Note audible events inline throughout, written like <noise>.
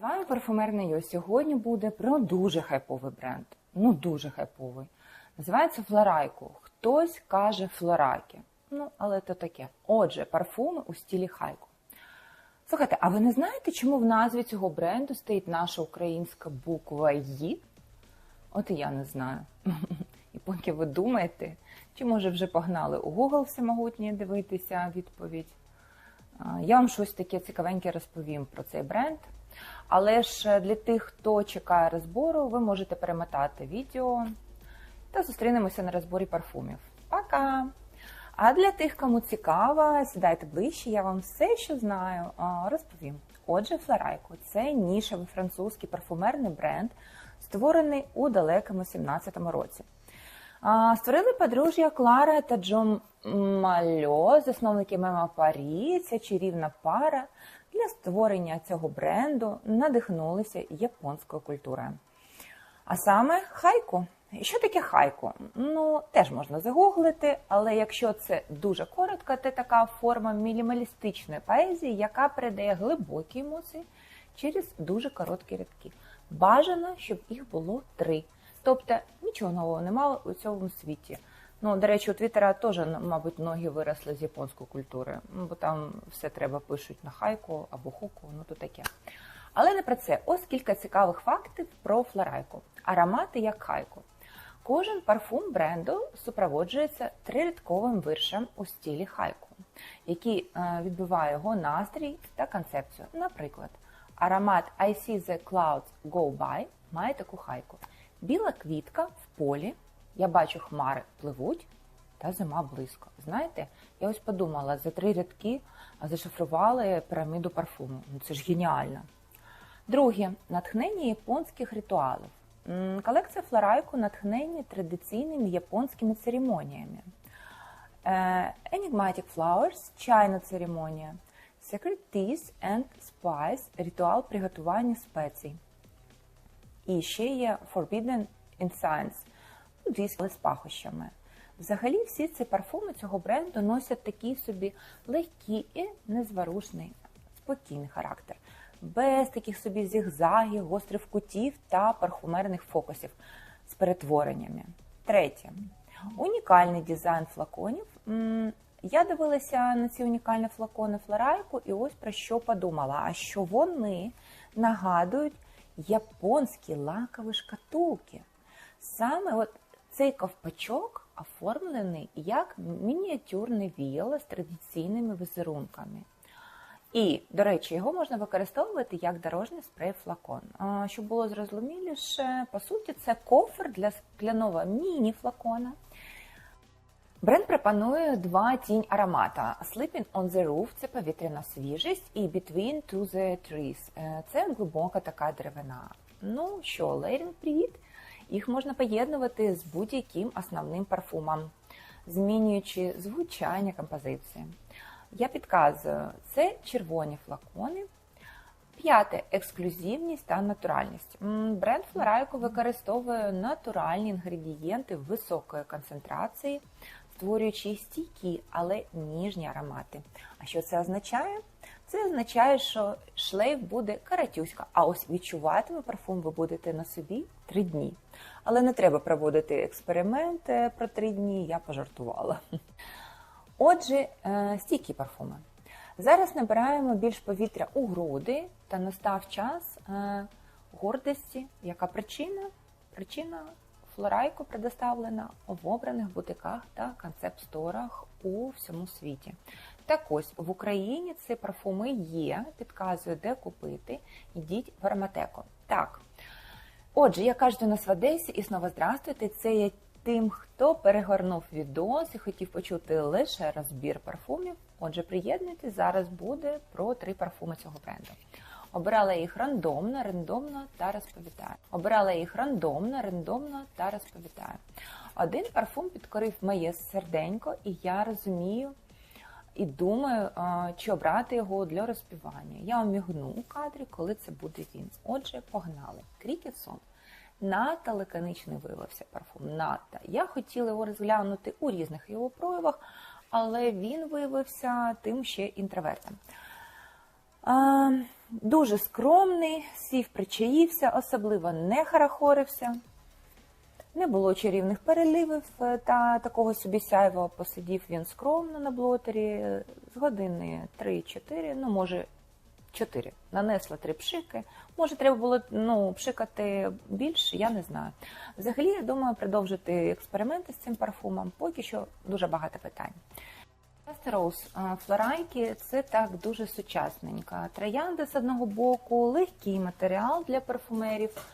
З вами парфумерний. Сьогодні буде про дуже хайповий бренд. Ну, дуже хайповий. Називається Флорайко. Хтось каже Флоракі. Ну, але то таке. Отже, парфуми у стілі хайку. Слухайте, а ви не знаєте, чому в назві цього бренду стоїть наша українська буква «Ї»? От і я не знаю. <laughs> І поки ви думаєте, чи може вже погнали у Google всемогутнє дивитися відповідь, я вам щось таке цікавеньке розповім про цей бренд. Але ж для тих, хто чекає розбору, ви можете перемотати відео та зустрінемося на розборі парфумів. Пока! А для тих, кому цікаво, сідайте ближче, я вам все, що знаю, розповім. Отже, Флорайко це нішевий французький парфумерний бренд, створений у далекому 17-му році. Створили подружжя Клара та Джон Мальо, засновники Мема Парі. Ця чарівна пара для створення цього бренду надихнулися японською культурою. А саме хайку. Що таке хайку? Ну, теж можна загуглити, але якщо це дуже коротко, це така форма мінімалістичної поезії, яка передає глибокі емоції через дуже короткі рядки. Бажано, щоб їх було три. Тобто нічого нового немає у цьому світі. Ну, до речі, у Твіттера теж, мабуть, ноги виросли з японської культури, ну, бо там все треба пишуть на хайку або хуку, ну то таке. Але не про це. Ось кілька цікавих фактів про флорайку. Аромати як хайку. Кожен парфум бренду супроводжується трирядковим виршем у стилі хайку, який е, відбиває його настрій та концепцію. Наприклад, аромат I See the Clouds Go By має таку хайку. Біла квітка в полі. Я бачу, хмари пливуть, та зима близько. Знаєте, я ось подумала, за три рядки зашифрували піраміду парфуму. Ну це ж геніально. Друге натхнення японських ритуалів. Колекція Флорайку натхнені традиційними японськими церемоніями. Е, Enigmatic Flowers чайна церемонія. Secret Teas and Spice ритуал приготування спецій. І ще є Forbidden Incense, дійсно з пахощами. Взагалі, всі ці парфуми цього бренду носять такий собі легкий і незворушний, спокійний характер, без таких собі зігзагів, гострих кутів та парфумерних фокусів з перетвореннями. Третє. Унікальний дизайн флаконів. Я дивилася на ці унікальні флакони Флорайку і ось про що подумала. А що вони нагадують японські лакові шкатулки. Саме от цей ковпачок оформлений як мініатюрне віяло з традиційними візерунками. І, до речі, його можна використовувати як дорожній спрей флакон. Щоб було зрозуміліше, по суті, це кофр для скляного міні-флакона. Бренд пропонує два тінь аромата: Sleeping on the Roof – це повітряна свіжість, і Between to the Trees е, – це глибока така деревина. Ну що, лейрінг привіт! Їх можна поєднувати з будь-яким основним парфумом, змінюючи звучання композиції. Я підказую, це червоні флакони. П'яте ексклюзивність та натуральність. Бренд Флорайко використовує натуральні інгредієнти високої концентрації, створюючи стійкі, але ніжні аромати. А що це означає? Це означає, що шлейф буде каратюська, а ось відчуватиме парфум ви будете на собі три дні. Але не треба проводити експеримент е, про три дні, я пожартувала. Отже, е, стійкі парфуми. Зараз набираємо більш повітря у груди та настав час е, гордості. Яка причина? Причина флорайку предоставлена в обраних бутиках та концепт-сторах у всьому світі. Так ось в Україні ці парфуми є, підказую, де купити. Йдіть в ароматеку. Так. Отже, я кажу до нас в Одесі і знову здравствуйте. Це є тим, хто перегорнув відос і хотів почути лише розбір парфумів. Отже, приєднуйтесь, зараз буде про три парфуми цього бренду. Обирала їх рандомно, рандомно та розповідаю. Обирала їх рандомно, рандомно та розповідаю. Один парфум підкорив моє серденько, і я розумію і думаю, чи обрати його для розпівання. Я вам мігну у кадрі, коли це буде він. Отже, погнали. Крікетсон. Надто лаконичний виявився парфум. Надто. Я хотіла його розглянути у різних його проявах, але він виявився тим ще інтровертом. А, Дуже скромний, сів, причаївся, особливо не харахорився. Не було чарівних переливів е, та такого собі сяйва. Посидів він скромно на блотері е, з години 3-4, ну може 4. Нанесла три пшики. Може, треба було ну, пшикати більше, я не знаю. Взагалі, я думаю, продовжити експерименти з цим парфумом. Поки що дуже багато питань. Роуз флорайки це так дуже сучасненько. Троянди з одного боку, легкий матеріал для парфумерів,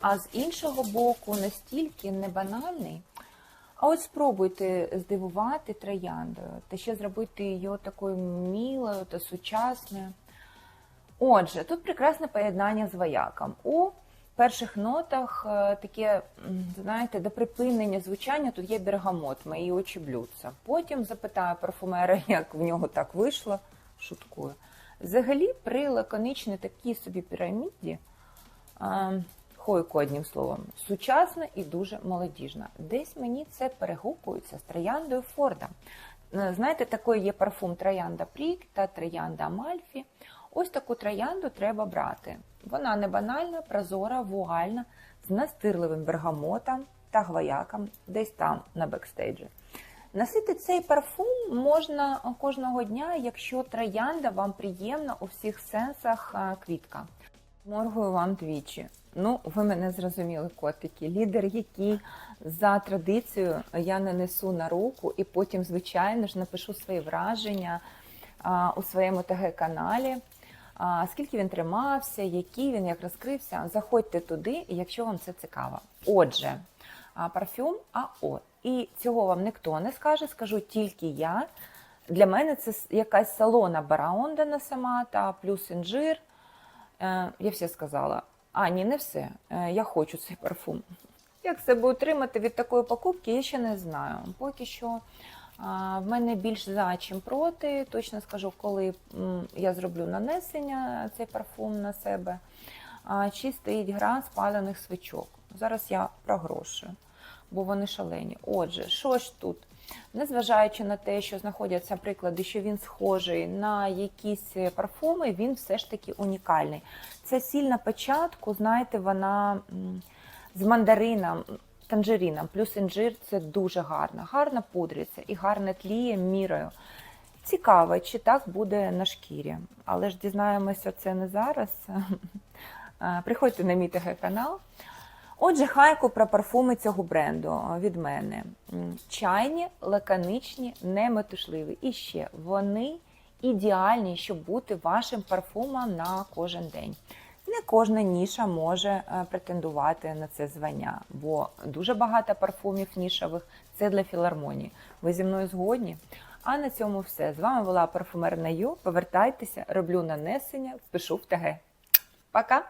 а з іншого боку, настільки не банальний. А от спробуйте здивувати трояндою та ще зробити її такою мілою та сучасною. Отже, тут прекрасне поєднання з вояком. У перших нотах е, таке, знаєте, до припинення звучання тут є бергамот, мої очі блються. Потім запитаю парфумера, <laughs> як в нього так вийшло. Шуткую. Взагалі, при лаконічній такій собі піраміді, е, хойку одним словом, сучасна і дуже молодіжна. Десь мені це перегукується з трояндою Форда. Е, Знаєте, такий є парфум Троянда Прік та Троянда Амальфі. Ось таку троянду треба брати. Вона не банальна, прозора, вуальна, з настирливим бергамотом та гвояком десь там на бекстейджі. Носити цей парфум можна кожного дня, якщо троянда вам приємна у всіх сенсах квітка. Моргую вам двічі. Ну, ви мене зрозуміли, котики. Лідер, який за традицією я нанесу на руку і потім, звичайно ж, напишу свої враження у своєму ТГ-каналі. Скільки він тримався, який він, як розкрився, заходьте туди, якщо вам це цікаво. Отже, парфюм АО. І цього вам ніхто не скаже, скажу тільки я. Для мене це якась салона Бараондана сама та плюс інжир. Е, Я все сказала. А, ні, не все. Е, Я хочу цей парфум. Як себе утримати від такої покупки, я ще не знаю. Поки що в мене більш за, чим проти. Точно скажу, коли я зроблю нанесення цей парфум на себе. Чи стоїть гра спалених свічок. Зараз я про гроші, бо вони шалені. Отже, що ж тут? Незважаючи на те, що знаходяться приклади, що він схожий на якісь парфуми, він все ж таки унікальний. Це сіль на початку, знаєте, вона з мандарином, танжерином, плюс інжир це дуже гарно. Гарно пудриться і гарно тліє мірою. Цікаво, чи так буде на шкірі. Але ж дізнаємося це не зараз. <laughs> Приходьте на мій ТГ-канал. Отже, хайку про парфуми цього бренду від мене. Чайні, лаконичні, неметушливі. І ще вони ідеальні, щоб бути вашим парфумом на кожен день. Не кожна ніша може е, претендувати на це звання, бо дуже багато парфумів нішових це для філармонії. Ви зі мною згодні? А на цьому все. З вами була парфумерна Ю. Повертайтеся, роблю нанесення, пишу в ТГ. Пока!